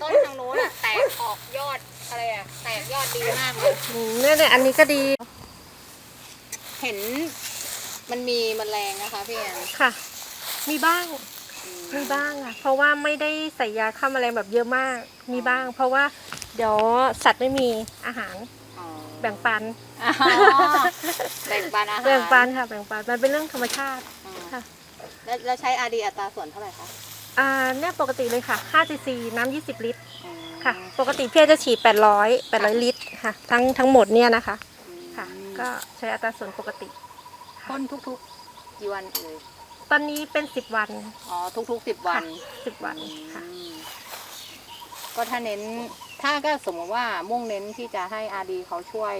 ต้นทางโน้นอะแตกออกยอดอะไรอะแตกยอดดีมากเลย อืมเนี่ยเนี่ยอันนี้ก็ดีเห็นมันมีแมลงนะคะพี่แอนค่ะ มีบ้างมีบ้างอะเพราะว่าไม่ได้ใส่ยาฆ่าแมลงแบบเยอะมาก มีบ้าง เพราะว่าเดี๋ยวสัตว์ไม่มีอาหารอ๋อแบ่งปัน อ๋อแบ่งปันอาหารแบ่งปันค่ะ แบ่งปัน มันเป็นเรื่องธรรมชาติอืมค่ะ แล้วแล้วใช้อาดีอัตราส่วนเท่าไหร่คะ อ่าเนี่ยปกติเลยค่ะ5 cc น้ำ20 ลิตรอืมค่ะ ปกติพี่จะฉีด800 800 ลิตรค่ะ ทั้งทั้งหมดเนี่ยนะคะค่ะ ก็ใช้อัตราส่วนปกติพ่นทุกๆกี่วันเอ่ยตอนนี้เป็น 10 วันอ๋อทุกๆสิบวัน 10 วันค่ะอืมก็ถ้าเน้นถ้าก็สมมติว่ามุ่งเน้นที่จะให้อาดีเขาช่วย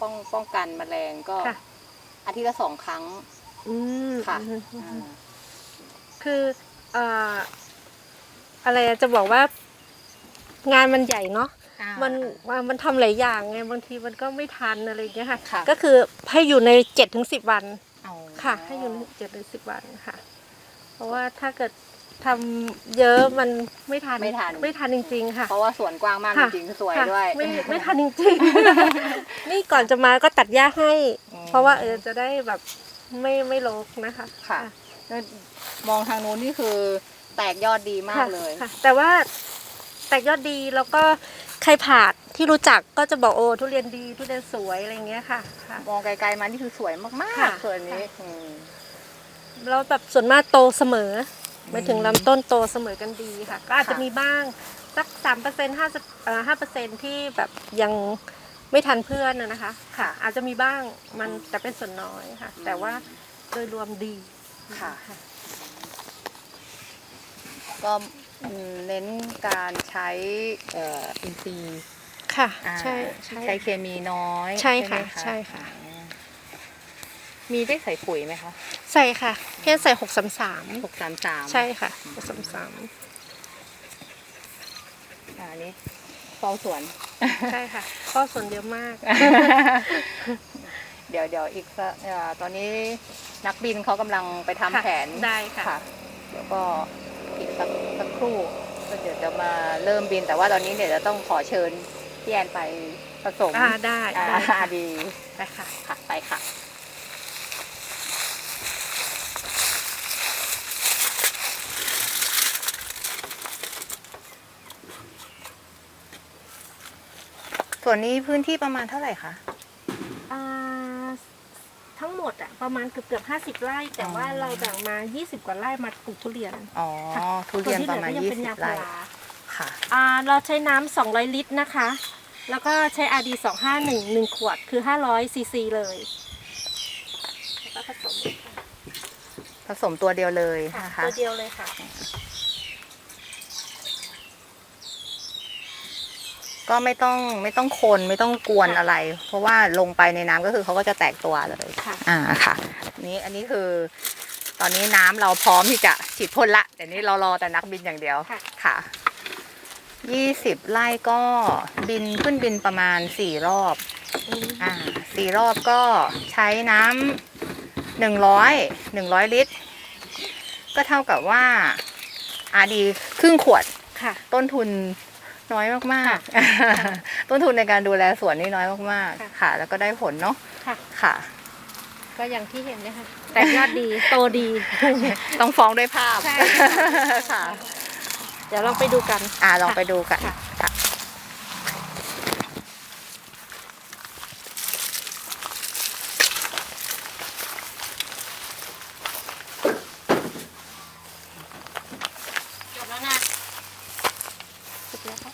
ป้องป้องกันแมลงก็ค่ะอาทิตย์ละสองครั้งอืมค่ะอืมอ่าคือ เอ่ออะไรอะจะบอกว่างานมันใหญ่เนาะมันมันมันทำหลายอย่างไงบางทีมันก็ไม่ทันอะไรอย่างเงี้ยค่ะ ค่ะ ก็คือให้อยู่ในเจ็ดถึงสิบวันอ๋อค่ะ ให้อยู่ในเจ็ดถึงสิบวันค่ะ เพราะว่าถ้าเกิดทำเยอะมันไม่ทันไม่ทันไม่ทันจริง ๆ ค่ะเพราะว่าสวนกว้างมากจค่ะริงๆสวยค่ะด้วยไม่ไม่ทันจริงๆ นี่ก่อนจะมาก็ตัดหญ้าให้ อืม เพราะว่าเออจะได้แบบไม่ไม่รกนะคะค่ะแล้ว มองทางนู้นนี่คือแตกยอดดีมากค่ะเลยค่ะ แต่ว่าแตกยอดดีแล้วก็ใครผ่านที่รู้จักก็จะบอกโอ้ทุเรียนดีทุเรียนสวยอะไรอย่างเงี้ยค่ะค่ะ มองไกลๆมานี่คือสวยมากค่ะๆส่วนนี้อืมแล้วแบบส่วนมากโตเสมอหมายถึงลำต้นโตเสมอกันดีค่ะ ก็อาจจะค่ะมีบ้างสักสามเปอร์เซ็นต์ห้าห้าเปอร์เซ็นที่แบบยังไม่ทันเพื่อนนะนะคะ ค่ะ อาจจะมีบ้างมันแต่เป็นส่วนน้อยค่ะ แต่ว่าโดยรวมดี ค่ะ ก็อืมเน้นการใช้เอ่ออินทรีย์ค่ะ อ่าใช่ใช่ใช้เคมีน้อยใช่ค่ะ ไหมใช่ค่ะ อืมมีได้ใส่ปุ๋ยไหมคะใส่ค่ะเพี้ยนใส่หกสามสามหกสามสามใช่ค่ะหกสามสามอันนี้เฝ้าสวน ใช่ค่ะก็ส่วนเยอะมาก เดี๋ยวเดี๋ยวอีกสักเอ่อตอนนี้นักบินเขากำลังไปทำค่ะแผนได้ค่ะค่ะ เดี๋ยวก็อีกสักสักครู่ก็เดี๋ยวจะมาเริ่มบิน แต่ว่าตอนนี้เดี๋ยวจะต้องขอเชิญพี่แอนไปผสมอ่าได้อ่าได้ค่ะดีได้ค่ะ ค่ะไปค่ะ ส่วนนี้พื้นที่ประมาณเท่าไหร่คะอ่าทั้ง หมดอะประมาณเกือบเกือบห้าสิบไร่ แต่ว่าอ๋อเราแบ่งมา20กว่าไร่มาปลูกทุเรียนอ๋อค่ะทุเรียนประมาณส่วนที่เหลือก็ยังเป็น20ยางพาไร่ราค่ะอ่าเราใช้น้ำ200ลิตรนะคะ แล้วก็ใช้ RD 251 1ขวดคือ500ซีซีเลยแล้วก็ผสมเลยค่ะผสมตัวเดียวเลยค่ะนะคะตัวเดียวเลยค่ะ ก็ไม่ต้องไม่ต้องคนไม่ต้องกวนค่ะอะไร เพราะว่าลงไปในน้ำก็คือเขาก็จะแตกตัวเลยค่ะอ่าค่ะนี่อันนี้คือตอนนี้น้ำเราพร้อมที่จะฉีดพ่นละ แต่นี้เรารอแต่นักบินอย่างเดียวค่ะค่ะยี่สิบไร่ก็บินขึ้นบินประมาณสี่รอบอืมอ่าสี่รอบก็ใช้น้ำหนึ่งร้อยหนึ่งร้อยลิตร ก็เท่ากับว่าอาดีครึ่งขวดค่ะต้นทุน น้อยมากๆ ต้นทุนในการดูแลสวนนี่น้อยมากค่ะๆค่ะ แล้วก็ได้ผลเนาะค่ะค่ะก็อย่างที่เห็นเนี่ยค่ะแต่ยอดดีโตดี ต้องฟ้องด้วยภาพใช่ค่ะ เดี๋ยวลองไปดูกัน อ่าลองไปดูกันค่ะ ค่ะ จบแล้วนะจบ แล้วค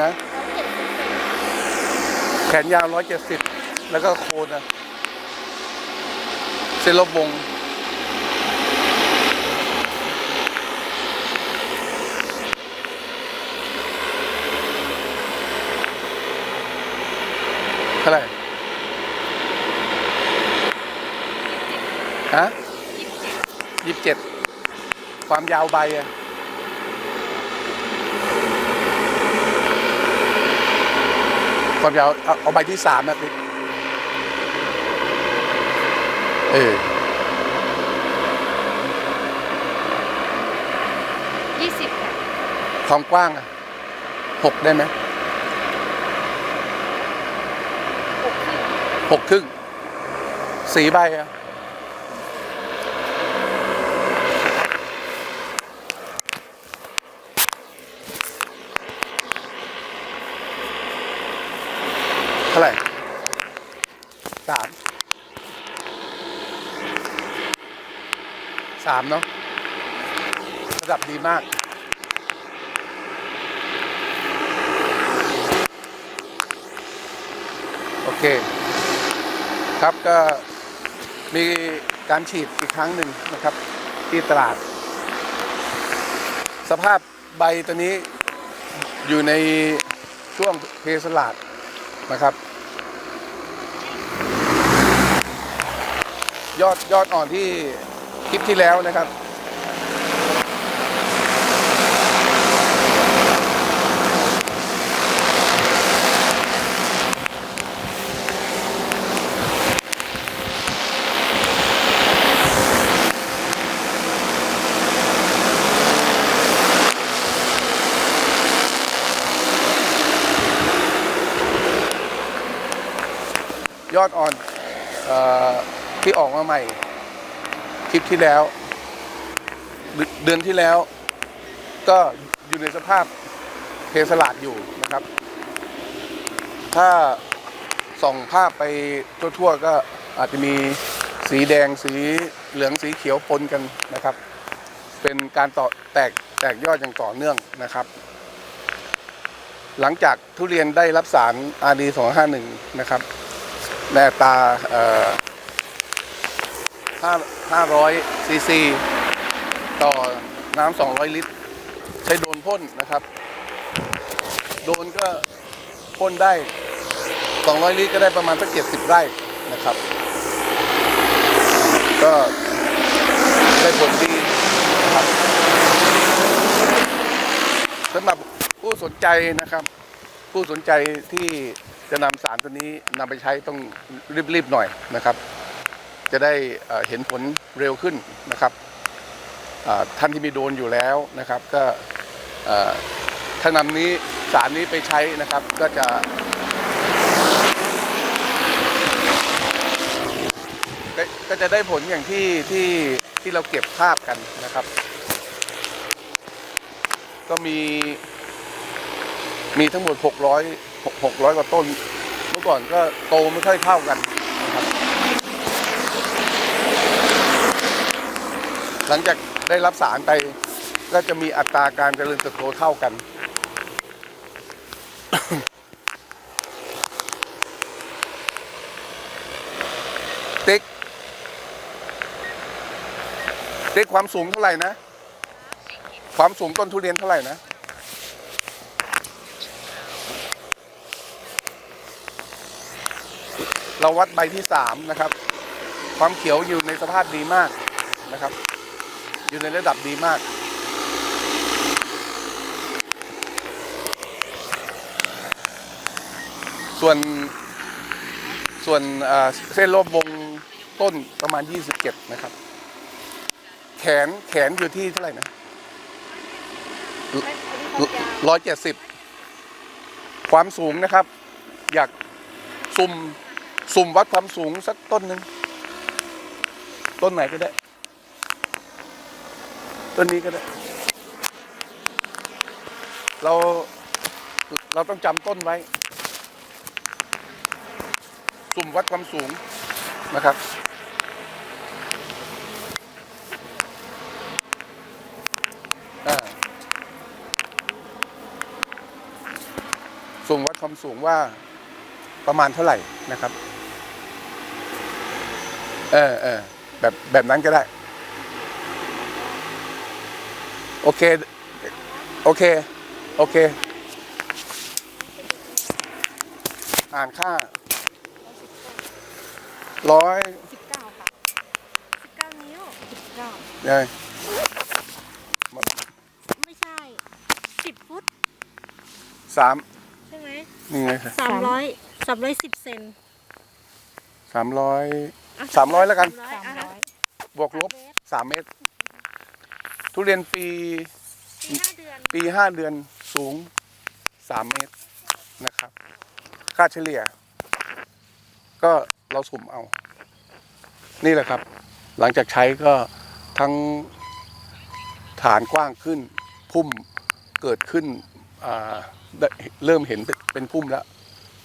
นะ แขนยาวร้อยเจ็ดสิบแล้วก็โคนนะเส้นรอบวงเท่าไหร่ฮะยี่สิบเจ็ดความยาวใบอะ ความยาวเอาเอาใบที่สามนะพี่เออยี่สิบค่ะความกว้างอะหกได้ไหมหกครึ่งหกครึ่งสีใบอะเท่าไหร่สามสามเนาะระดับดีมาก โอเค ครับก็มีการฉีดอีกครั้งหนึ่งนะครับ ที่ตลาด สภาพใบตัวนี้อยู่ในช่วงเพสลาดนะครับ ยอดยอดอ่อนที่ คลิปที่แล้วนะครับ ยอดอ่อนออที่ออกมาใหม่ คลิปที่แล้ว เดือนที่แล้ว ก็อยู่ในสภาพเพสลาดอยู่นะครับ ถ้าส่องภาพไปทั่วๆ ก็อาจจะมีสีแดงสีเหลืองสีเขียวปนกันนะครับ เป็นการต่อแตกแตกยอดอย่างต่อเนื่องนะครับ หลังจากทุเรียนได้รับสาร RD 251 นะครับในตาเอ่อ 500ซีซีต่อน้ำ200 ลิตร ใช้โดนพ่นนะครับ โดนก็พ่นได้ 200 ลิตรก็ได้ประมาณสัก70 ไร่นะครับ ก็ได้ผลดีนะครับสำหรับผู้สนใจนะครับ ผู้สนใจที่จะนำสารตัวนี้นำไปใช้ต้องรีบๆหน่อยนะครับ จะได้เห็นผลเร็วขึ้นนะครับท่านที่มีโดนอยู่แล้วนะครับ ก็ถ้านำนี้สารนี้ไปใช้นะครับก็จะก็ก็จะได้ผลอย่างที่ที่ที่เราเก็บภาพกันนะครับ ก็มี มีทั้งหมด 600 600กว่าต้น เมื่อก่อนก็โตไม่ค่อยเท่ากันนะครับ ห ลังจากได้รับสารไปก็จะมีอัตราการเจริญเติบโตเท่ากัน ติ๊ก ติ๊กความสูงเท่าไหร่นะ ความสูงต้นทุเรียนเท่าไหร่นะเราวัดใบที่สามนะครับ ความเขียวอยู่ในสภาพดีมากนะครับ อยู่ในระดับดีมาก ส่วนส่วนเส้นรอบวงต้นประมาณ 27 นะครับ แขนแขนอยู่ที่เท่าไหร่นะร้อยเจ็ดสิบความสูงนะครับ อยากซุ่มสุ่มวัดความสูงสักต้นหนึ่งต้นไหนก็ได้ ต้นนี้ก็ได้ เราเราต้องจำต้นไว้ สุ่มวัดความสูงนะครับอ่าส่งวัดความสูงว่าประมาณเท่าไหร่นะครับ เออเออแบบแบบนั้นก็ได้ โอเค โอเค โอเค อ่านค่าร้อยสิบเก้าค่ะสิบเก้านิ้วสิบเก้าเลยไม่ใช่สิบฟุตสามใช่ไหมนี่ไงสามร้อยสามร้อยสิบเซนสามร้อยอะสามร้อยแล้วกันสามร้อยสามอะร้อยบวกลบสามเมตร ทุเรียนปีปีห้าเดือนปีห้าเดือนสูงสามเมตรนะครับ ค่าเฉลี่ย ก็เราสุ่มเอา นี่แหละครับ หลังจากใช้ก็ทั้งฐานกว้างขึ้น พุ่มเกิดขึ้นอ่าได้เริ่มเห็นเป็นเป็นพุ่มแล้ว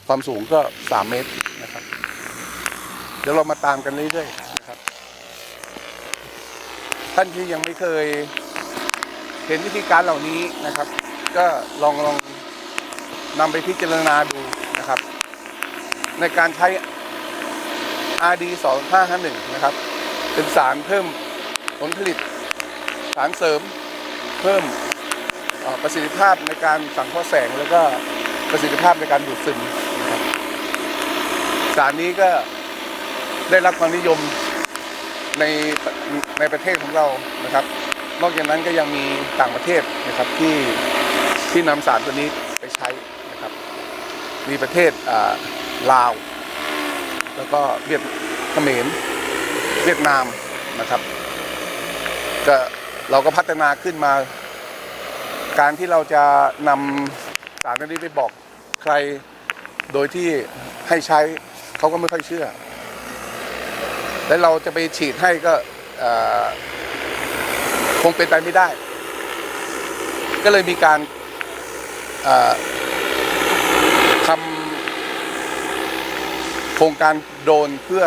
ความสูงก็สามเมตรนะครับ เดี๋ยวเรามาตามกันเรื่อยๆนะครับ ท่านที่ยังไม่เคยเห็นวิธีการเหล่านี้นะครับ ก็ลองลองนำไปพิจารณาดูนะครับ ในการใช้ RD 2551นะครับ เป็นสารเพิ่มผลผลิต สารเสริมเพิ่มประสิทธิภาพในการสังเคราะห์แสง แล้วก็ประสิทธิภาพในการดูดซึมนะครับสารนี้ก็ได้รับความนิยม ในในประเทศของเรานะครับ นอกจากนั้นก็ยังมีต่างประเทศนะครับที่ที่นำสารตัวนี้ไปใช้นะครับ มีประเทศลาว แล้วก็เวียดเขมรเวียดนามนะครับก็เราก็พัฒนาขึ้นมา การที่เราจะนำสารตัวนี้ไปบอกใครโดยที่ให้ใช้เขาก็ไม่ค่อยเชื่อ และเราจะไปฉีดให้ก็คงเป็นไปไม่ได้ ก็เลยมีการทำโครงการโดนเพื่อ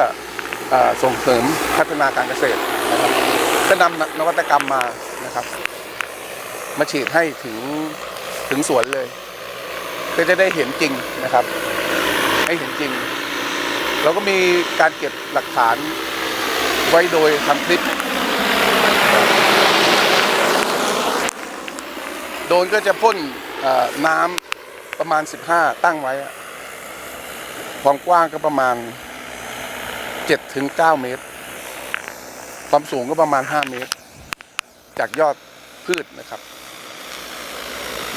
ออส่งเสริมพัฒนาการเกษตรนะครับก็นำนวัตกรรมมานะครับ มาฉีดให้ถึงถึงสวนเลย ก็จะได้เห็นจริงนะครับ ให้เห็นจริง เราก็มีการเก็บหลักฐานไว้โดยทำคลิป โดนก็จะพ่นน้ำประมาณ 15 ตั้งไว้อะความกว้างก็ประมาณ7ถึง9เมตร ความสูงก็ประมาณ 5 เมตร จากยอดพืชนะครับ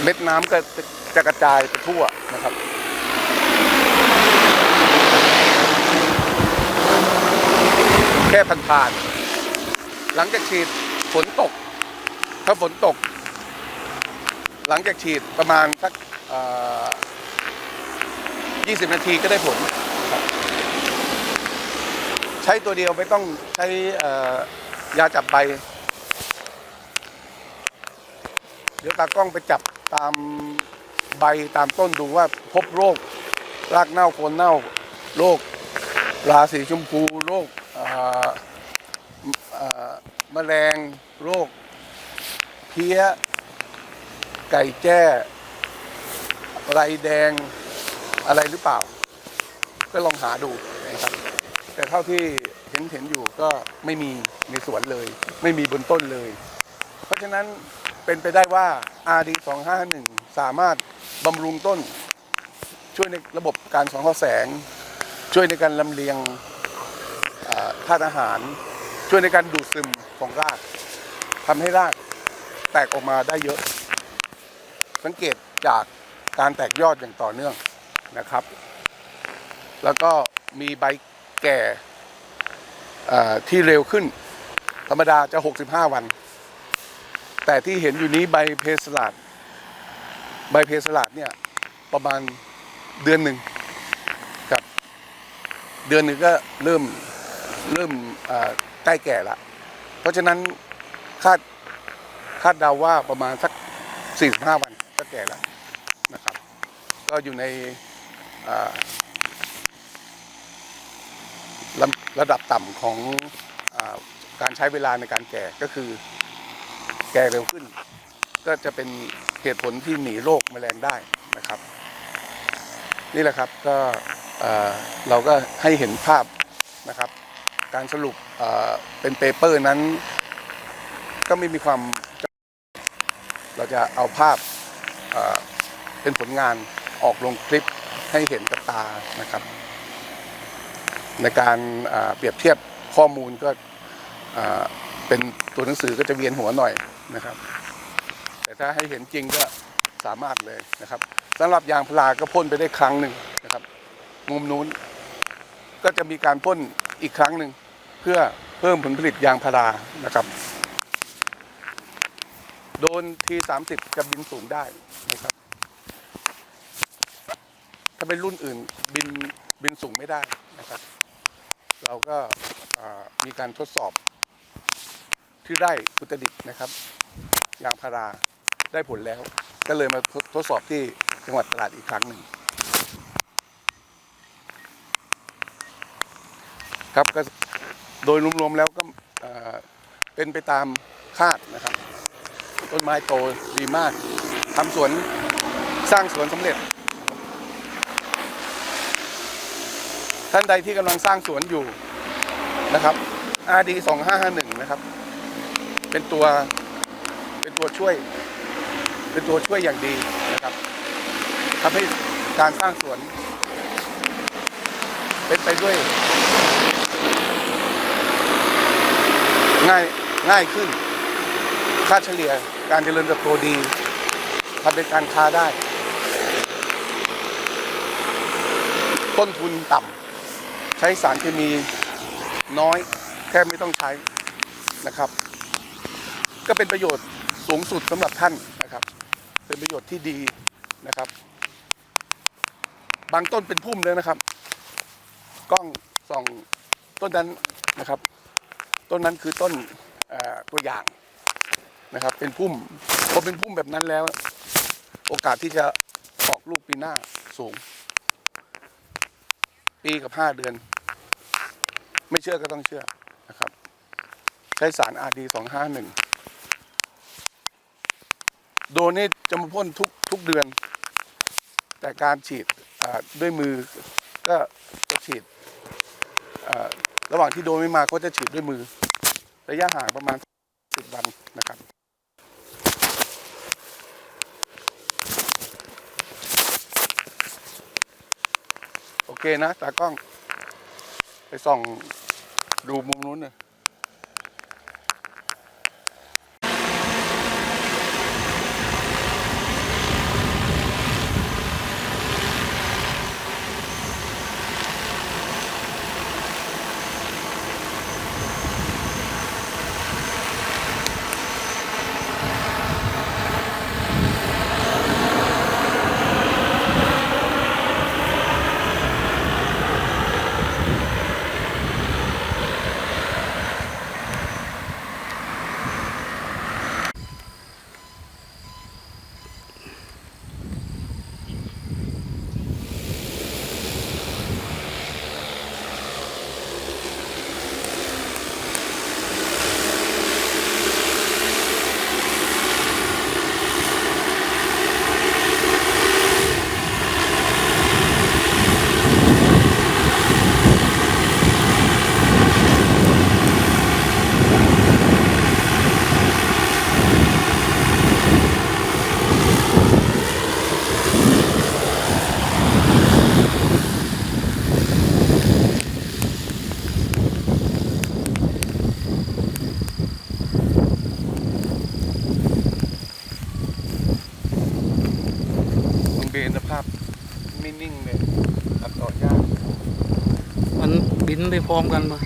เม็ดน้ำก็จะกระจายไปทั่วนะครับ แค่ ผ่านๆหลังจากฉีดฝนตก ถ้าฝนตก หลังจากฉีดประมาณสักเอ่อ20นาทีก็ได้ผล ใช้ตัวเดียวไม่ต้องใช้ยาจับใบ เดี๋ยวตากล้องไปจับตามใบตามต้นดูว่าพบโรค รากเน่าโคนเน่า โรคราสีชมพู โรค เอ่อเอ่อแมลงโรค เพี้ย ไก่แจ้ไรแดงอะไรหรือเปล่า ก็ลองหาดูนะครับ แต่เท่าที่เห็นเห็นอยู่ก็ไม่มีในสวนเลย ไม่มีบนต้นเลย เพราะฉะนั้นเป็นไปได้ว่า RD 251สามารถบำรุงต้น ช่วยในระบบการสังเคราแสง ช่วยในการลำเลียง ธาตุอาหาร ช่วยในการดูดซึมของรากทำให้รากแตกออกมาได้เยอะ สังเกตจากการแตกยอดอย่างต่อเนื่องนะครับ แล้วก็มีใบแก่ที่เร็วขึ้น ธรรมดาจะ 65 วัน แต่ที่เห็นอยู่นี้ใบเพสลาดใบเพสลาดเนี่ยประมาณเดือนหนึ่งครับ เดือนหนึ่งก็เริ่ม เริ่มใกล้แก่ละเพราะฉะนั้นคาดคาดเดาว่าประมาณสัก 45 วันก็แก่แล้วนะครับ ก็อยู่ในอ่าลำระดับต่ำของอการใช้เวลาในการแก่ก็คือแก่เร็วขึ้น ก็จะเป็นเหตุผลที่หนีโรคแมลงได้นะครับ นี่แหละครับก็เราก็ให้เห็นภาพนะครับ การสรุปเป็นเปเปอร์นั้น ก็ไม่มีความเราจะเอาภาพเป็นผลงานออกลงคลิปให้เห็นกับตานะครับ ในการเปรียบเทียบข้อมูลก็เป็นตัวหนังสือก็จะเวียนหัวหน่อยนะครับ แต่ถ้าให้เห็นจริงก็สามารถเลยนะครับสำหรับยางพาราก็พ่นไปได้ครั้งหนึ่งนะครับ มุมนู้นก็จะมีการพ่นอีกครั้งหนึ่ง เพื่อเพิ่มผลผลิตยางพารานะครับ โดนทีสามสิบจะบินสูงได้นะครับ ถ้าเป็นรุ่นอื่นบินบินสูงไม่ได้นะครับ เราก็มีการทดสอบที่ไร่อุตรดิตนะครับ ยางพาราได้ผลแล้ว ก็เลยมาทดทดสอบที่จังหวัดตราดอีกครั้งหนึ่งครับก็ โดยรวมๆแล้วก็เป็นไปตามคาดนะครับ ต้นไม้โตดีมากทำสวนสร้างสวนสำเร็จ ท่านใดที่กำลังสร้างสวนอยู่นะครับ RD 2551นะครับ เป็นตัวเป็นตัวช่วย เป็นตัวช่วยอย่างดีนะครับทำให้การสร้างสวน เป็นไปด้วย ง่ายง่ายขึ้น ค่าเฉลี่ยการเจริญเติบโตดีทำเป็นการค้าได้ ต้นทุนต่ำใช้สารเคมีน้อยแทบไม่ต้องใช้นะครับ ก็เป็นประโยชน์สูงสุดสำหรับท่านนะครับ เป็นประโยชน์ที่ดีนะครับ บางต้นเป็นพุ่มเลยนะครับ กล้องส่องต้นนั้นนะครับ ต้นนั้นคือต้นตัวอย่างนะครับ เป็นพุ่มพอเป็นพุ่มแบบนั้นแล้ว โอกาสที่จะออกลูกปีหน้าสูง ปีกับห้าเดือน ไม่เชื่อก็ต้องเชื่อนะครับ ใช้สารอาดีสองห้าหนึ่งโดนนี่จะมาพ่นทุกทุกเดือน แต่การฉีดด้วยมือก็จะฉีดระหว่างที่โดนไม่มาก็จะฉีดด้วยมือ ระยะห่างประมาณสิบวันนะครับโอเคนะตากล้อง ไปส่องดูมุมนู้นหน่อยตรงเบนสภาพไม่นิ่งเลยตัดต่อยาก มันบิน ได้พร้อมกันมา